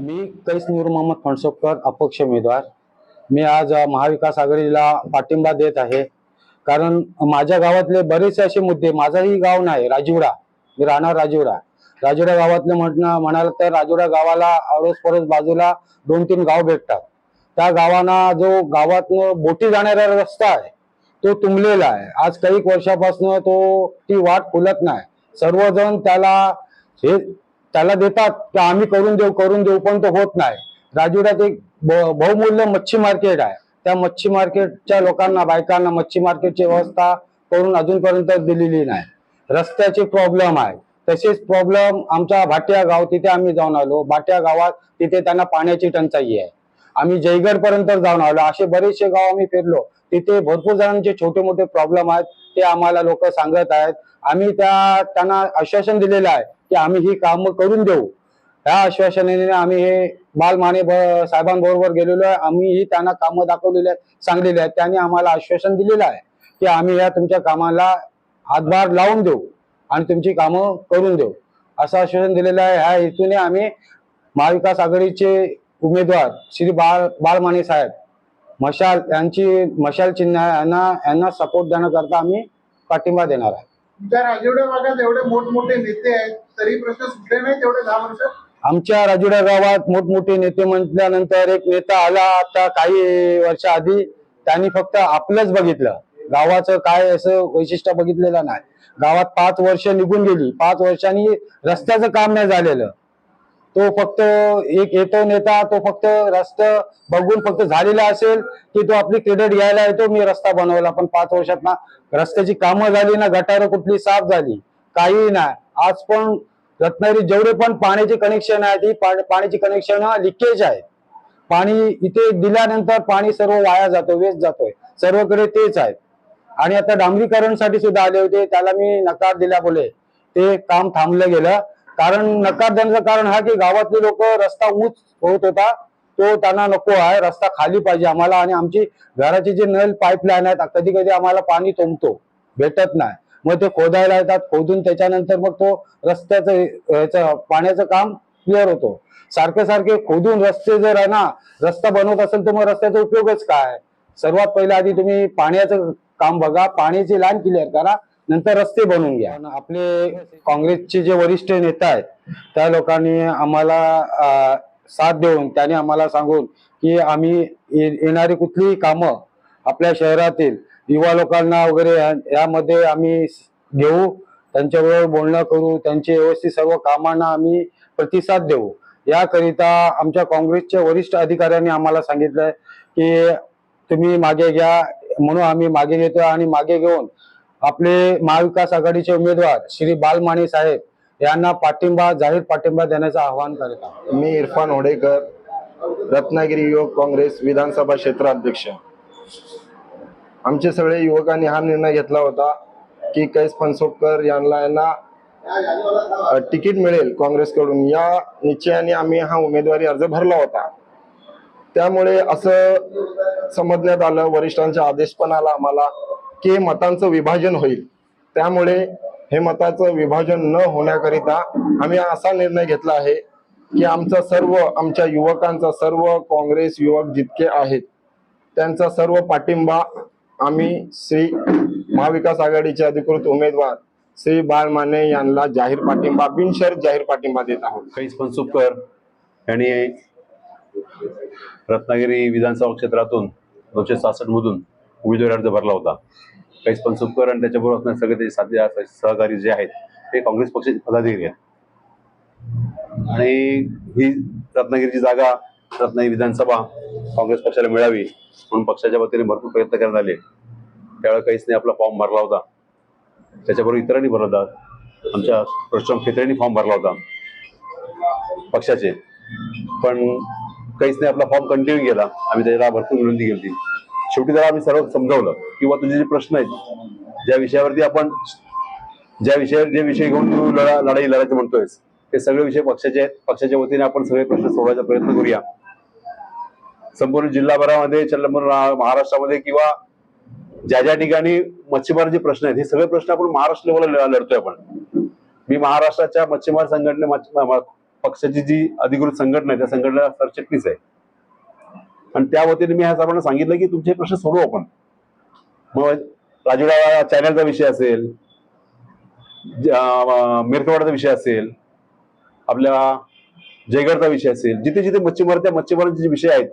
मी कैस नूर मोहम्मद फणसोपकर अपक्ष उमेदवार. मी आज महाविकास आघाडीला पाठिंबा देत आहे. कारण माझ्या गावातले बरेचसे असे मुद्दे माझंही गाव नाही राजिवडा मी राहणार राजिवडा राजिवडा गावातले म्हणणं म्हणाल तर राजिवडा गावाला अडोस पडोस बाजूला दोन तीन गाव भेटतात. त्या गावांना जो गावातनं बोटी जाणारा रस्ता आहे तो तुंबलेला आहे. आज काही वर्षापासून तो ती वाट फुलत नाही. सर्वजण त्याला हे त्याला देतात की आम्ही करून देऊ करून देऊ पण तो होत नाही. राजुड्यात एक बहुमूल्य मच्छी मार्केट आहे. त्या मच्छी मार्केटच्या लोकांना बायकांना मच्छी मार्केटची व्यवस्था करून अजूनपर्यंत दिलेली नाही. रस्त्याचे प्रॉब्लेम आहे. तसेच प्रॉब्लेम आमच्या भाटिया गाव तिथे आम्ही जाऊन आलो. भाटिया गावात तिथे त्यांना पाण्याची टंचाई आहे. आम्ही जयगड पर्यंत जाऊन आलो. असे बरेचसे गाव आम्ही फिरलो. तिथे भरपूर जणांचे छोटे मोठे प्रॉब्लेम आहेत. ते आम्हाला लोक सांगत आहेत. आम्ही त्या त्यांना आश्वासन दिलेलं आहे. की आम्ही ही कामं करून देऊ. ह्या आश्वासनाने आम्ही हे बालमाने माने साहेबांबरोबर गेलेलो आहे. आम्ही त्यांना कामं दाखवलेली आहेत सांगलेली आहेत. त्यांनी आम्हाला आश्वासन दिलेलं आहे की आम्ही या तुमच्या कामाला हातभार लावून देऊ आणि तुमची कामं करून देऊ. असं आश्वासन दिलेलं आहे. ह्या हेतूने आम्ही महाविकास आघाडीचे उमेदवार श्री बाळ बाळमाने साहेब मशाल यांची मशाल चिन्ह यांना यांना सपोर्ट देण्याकरता आम्ही पाठिंबा देणार आहे. राजवड्या भागात एवढे मोठमोठे नेते आहेत तरी प्रश्न सुटले नाही तेवढे दहा वर्षात आमच्या राजुडा गावात मोठमोठे नेते म्हटल्यानंतर एक नेता आला आता काही वर्षाआधी. त्यांनी फक्त आपलंच बघितलं. गावाचं काय असं वैशिष्ट्य बघितलेलं नाही. गावात पाच वर्ष निघून गेली. पाच वर्षांनी रस्त्याचं काम नाही झालेलं. तो फक्त एक येतो नेता तो फक्त रस्ता बघून फक्त झालेला असेल की तो आपली क्रेडिट घ्यायला येतो मी रस्ता बनवला. पण पाच वर्षात ना रस्त्याची कामं झाली ना गटारं कुठली साफ झाली काही नाही आज पण रत्नागिरी जेवढे पण पाण्याची कनेक्शन आहे ती पा- पाण्याची कनेक्शन लिकेज आहे. पाणी इथे दिल्यानंतर पाणी सर्व वाया जातो वेस्ट जातोय. सर्वकडे तेच आहे. आणि आता डांबरीकरणसाठी सुद्धा आले होते त्याला मी नकार दिल्यामुळे ते काम थांबलं गेलं. कारण नकार देण्याचं कारण हा की गावातले लोक रस्ता उंच होत होता तो त्यांना नको आहे रस्ता खाली पाहिजे आम्हाला आणि आमची घराची जी नल पाईपलाईन आहेत कधी कधी आम्हाला पाणी तुंबतो भेटत नाही. मग ते खोदायला येतात खोदून त्याच्यानंतर मग तो रस्त्याचं ह्याचं पाण्याचं काम क्लिअर होतो. सारखे सारखे खोदून रस्ते जर आहे ना रस्ता बनवत असेल तर मग रस्त्याचा उपयोगच काय? सर्वात पहिला आधी तुम्ही पाण्याचं काम बघा पाण्याची लाईन क्लिअर करा नंतर रस्ते बनवून घ्या. आपले काँग्रेसचे जे वरिष्ठ नेता आहेत त्या लोकांनी आम्हाला साथ देऊन त्यांनी आम्हाला सांगून की आम्ही ये- येणारी कुठलीही कामं आपल्या शहरातील युवा लोकांना वगैरे यामध्ये आम्ही घेऊ त्यांच्याबरोबर बोलणं करू त्यांचे व्यवस्थित सर्व कामांना आम्ही प्रतिसाद देऊ. याकरिता आमच्या काँग्रेसच्या वरिष्ठ अधिकाऱ्यांनी आम्हाला सांगितलंय की तुम्ही मागे घ्या म्हणून आम्ही मागे घेतो आणि मागे घेऊन आपले महाविकास आघाडीचे उमेदवार श्री बालमाणी साहेब यांना पाठिंबा जाहीर पाठिंबा देण्याचं आवाहन करत मी इरफान होडेकर रत्नागिरी युवक काँग्रेस विधानसभा क्षेत्र अध्यक्ष. आमचे सगळे युवकांनी हा निर्णय घेतला होता की कैस फणसोपकर यांना यांना तिकीट मिळेल काँग्रेसकडून. या निश्चयाने आम्ही हा उमेदवारी अर्ज भरला होता. त्यामुळे असं समजण्यात आलं वरिष्ठांचा आदेश पण आला आम्हाला. की मतांचं विभाजन होईल. त्यामुळे हे मताचं विभाजन न होण्याकरिता आम्ही असा निर्णय घेतला आहे की आमचा सर्व आमच्या युवकांचा सर्व काँग्रेस युवक जितके आहेत त्यांचा सर्व पाठिंबा आम्ही श्री महाविकास आघाडीचे अधिकृत उमेदवार श्री बाळ माने यांना जाहीर पाठिंबा बिनशर्त जाहीर पाठिंबा देत आहोत. कैस फणसुपकर यांनी रत्नागिरी विधानसभा क्षेत्रातून दोनशे सासष्ट मधून उमेदवारी अर्ज भरला होता. कैस फणसुपकर आणि त्याच्याबरोबर असणारे सगळे ते साध्य सहकारी जे आहेत ते काँग्रेस पक्षाचे पदाधिकारी आहेत. आणि ही रत्नागिरीची जागा रत्नागिरी विधानसभा काँग्रेस पक्षाला मिळावी म्हणून पक्षाच्या वतीने भरपूर प्रयत्न करण्यात आले. त्यावेळेला कैसने आपला फॉर्म भरला होता. त्याच्याबरोबर इतरांनी भरला होता. आमच्या परशुराम खेत्रेंनी फॉर्म भरला होता. पक्षाचे. पण काहीच नाही आपला फॉर्म कंटिन्यू केला. आम्ही त्याला भरपूर विनंती केली शेवटी त्याला आम्ही सर्व समजावलं. किंवा तुझे जे प्रश्न आहेत ज्या विषयावरती आपण ज्या विषयावर जे विषय घेऊन तू लढा लढाई लढायचं म्हणतोय ते सगळे विषय पक्षाचे आहेत. पक्षाच्या वतीने आपण सगळे प्रश्न सोडवायचा प्रयत्न करूया. संपूर्ण जिल्हाभरामध्ये संपूर्ण महाराष्ट्रामध्ये किंवा ज्या ज्या ठिकाणी मच्छीमारांचे प्रश्न आहेत हे सगळे प्रश्न आपण महाराष्ट्र लेवलला लढतोय आपण. मी महाराष्ट्राच्या मच्छीमार संघटने पक्षाची जी अधिकृत संघटना आहे त्या संघटनेला सरचिटणीस आहे. आणि त्या वतीने मी ह्या सर्वांना सांगितलं की तुमचे प्रश्न सोडवू आपण मग राजुडा चॅनलचा विषय असेल ज- मिरकवाडाचा विषय असेल आपल्या जयगडचा विषय असेल जिथे जिथे मच्छीमार त्या मच्छीमारांचे जे विषय आहेत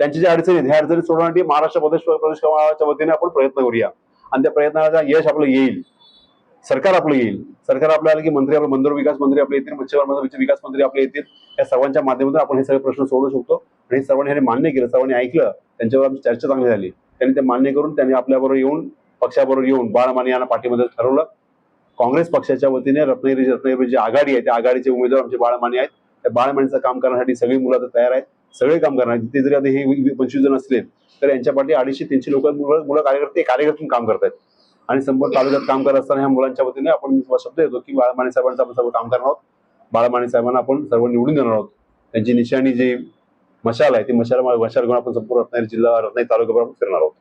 त्यांची ज्या अडचणी आहेत ह्या अडचणी सोडवण्यासाठी महाराष्ट्र प्रदेश प्रदेश वतीने आपण प्रयत्न करूया आणि त्या प्रयत्नाचा यश आपलं येईल सरकार आपलं येईल. सरकार आपलं आलं की मंत्री आपलं बंदर विकास मंत्री आपले येतील मच्छीमार मंत्री विकास मंत्री आपले येतील. या सर्वांच्या माध्यमातून आपण हे सगळे प्रश्न सोडवू शकतो. आणि हे सर्वांनी ह्याने मान्य केलं सर्वांनी ऐकलं त्यांच्यावर आमची चर्चा चांगली झाली. त्यांनी ते मान्य करून त्यांनी आपल्याबरोबर येऊन पक्षाबरोबर येऊन बाळमाने यांना पाठीमध्ये ठरवलं. काँग्रेस पक्षाच्या वतीने रत्नागिरी रत्नागिरी जी आघाडी आहे त्या आघाडीचे उमेदवार आमचे बाळमाने आहेत. त्या बाळमानीचं काम करण्यासाठी सगळी मुलं आता तयार आहेत सगळे काम करणार आहेत. तिथे जरी आता हे पंचवीस जण असले तर यांच्या पाठी अडीचशे तीनशे लोक मुलं मुलं कार्यकर्ते कार्यकर्तून काम करतायत. आणि संपूर्ण तालुक्यात काम करत असताना ह्या मुलांच्या वतीने आपण मी शब्द येतो की बाळमाने साहेबांचं आपण सर्व काम करणार आहोत. बाळमाने साहेबांना आपण सर्व निवडून देणार आहोत. त्यांची निशाणी जी मशाल आहे ती मशाल मशाल घेऊन आपण संपूर्ण रत्नागिरी जिल्हा रत्नागिरी तालुक्यावर आपण फिरणार आहोत.